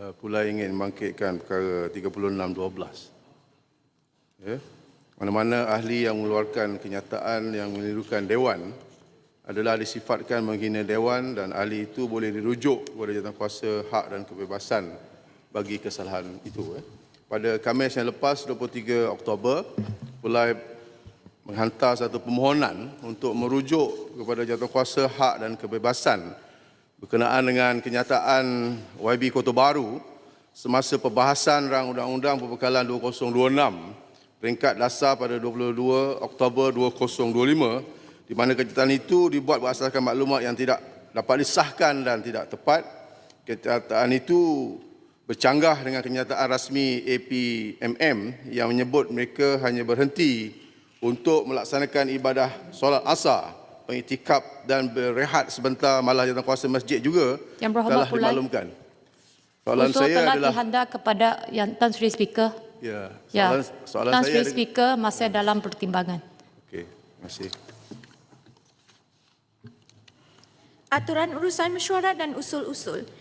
uh, Pulai ingin membangkitkan perkara 3612. Ya. Mana-mana ahli yang mengeluarkan kenyataan yang menirukan Dewan adalah disifatkan menghina Dewan dan ahli itu boleh dirujuk kepada jawatankuasa hak dan kebebasan bagi kesalahan itu. Eh. Pada Khamis yang lepas, 23 Oktober, Pulai menghantar satu permohonan untuk merujuk kepada jawatankuasa hak dan kebebasan berkenaan dengan kenyataan YB Kota Baru semasa perbahasan rang undang-undang perbekalan 2026 peringkat dasar pada 22 Oktober 2025 di mana kenyataan itu dibuat berdasarkan maklumat yang tidak dapat disahkan dan tidak tepat. Kenyataan itu bercanggah dengan kenyataan rasmi APMM yang menyebut mereka hanya berhenti untuk melaksanakan ibadah solat asar, pengiktikaf dan berehat sebentar malah jawatankuasa masjid juga Yang Berhormat telah Pulai. dimaklumkan. Soalan Usul saya telah adalah dihantar kepada yang Tan Sri Speaker. ya, Ya, soalan, soalan Tan saya Sri ada- Speaker masih dalam pertimbangan. Okey, terima kasih. Aturan urusan mesyuarat dan usul-usul.